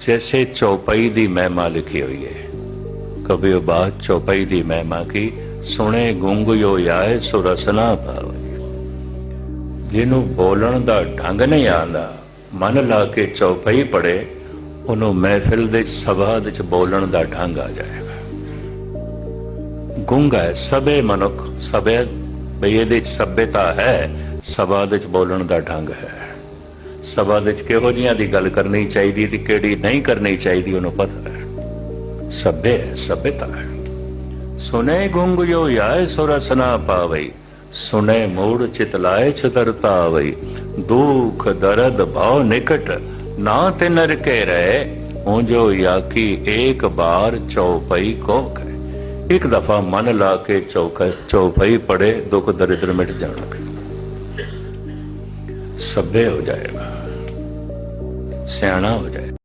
जैसे चौपाई दी महिमा लिखी हुई है कभी बात चौपाई दी महिमा की ਸੁਣੇ ਗੁੰਗ ਯੋ ਆਏ ਸੋ ਰਸਨਾ ਪਾਵੇ ਜਿਹਨੂੰ ਬੋਲਣ ਦਾ ਢੰਗ ਨਹੀਂ ਆਂਦਾ ਮਨ ਲਾ ਕੇ ਚੌਪਈ ਪੜੇ ਉਹਨੂੰ ਮਹਿਫਿਲ ਦੇ ਸਭਾ ਵਿੱਚ ਬੋਲਣ ਦਾ ਢੰਗ ਆ ਜਾਏਗਾ ਗੁੰਗ ਹੈ ਸਭੇ ਮਨੁੱਖ ਸਭੇ ਬਈ ਇਹਦੇ ਵਿੱਚ ਸਭਿਅਤਾ ਹੈ ਸਭਾ ਵਿੱਚ ਬੋਲਣ ਦਾ ਢੰਗ ਹੈ ਸਭਾ ਵਿੱਚ ਕਿਹੋ ਜੀਆਂ ਦੀ ਗੱਲ ਕਰਨੀ ਚਾਹੀਦੀ ਤੇ ਕਿਹੜੀ ਨਹੀਂ ਕਰਨੀ ਚਾਹੀਦੀ, ਉਹਨੂੰ ਪਤਾ ਹੈ। ਸਭੇ ਸਭਿਅਤਾ ਹੈ। ਸੁਨੇ ਗੁੰਗ ਯੋ ਆਏ ਸੋ ਪਾਵਈ, ਸੁਨੇ ਮੂੜ ਚਿਤਲਾਏ ਚਤਰਤਾ ਆਵਈ ਦੁਖ ਦਰਦ ਭਾਵ ਨਿਕਟ, ਨਾ ਤੇ ਨਰ ਕੇ ਰਹੇ ਉਹ ਜੋ ਯਾਕੀ ਇੱਕ ਬਾਰ ਚੌਪਈ ਕੋ ਕਰੇ ਇੱਕ ਦਫਾ ਮਨ ਲਾ ਕੇ ਚੌਕ ਚੌਪਈ ਪੜੇ ਦੁੱਖ ਦਰਿਦਰ ਮਿਟ ਜਾਣਗੇ ਸਭੇ ਹੋ ਜਾਏਗਾ ਸਿਆਣਾ ਹੋ ਜਾਏਗਾ।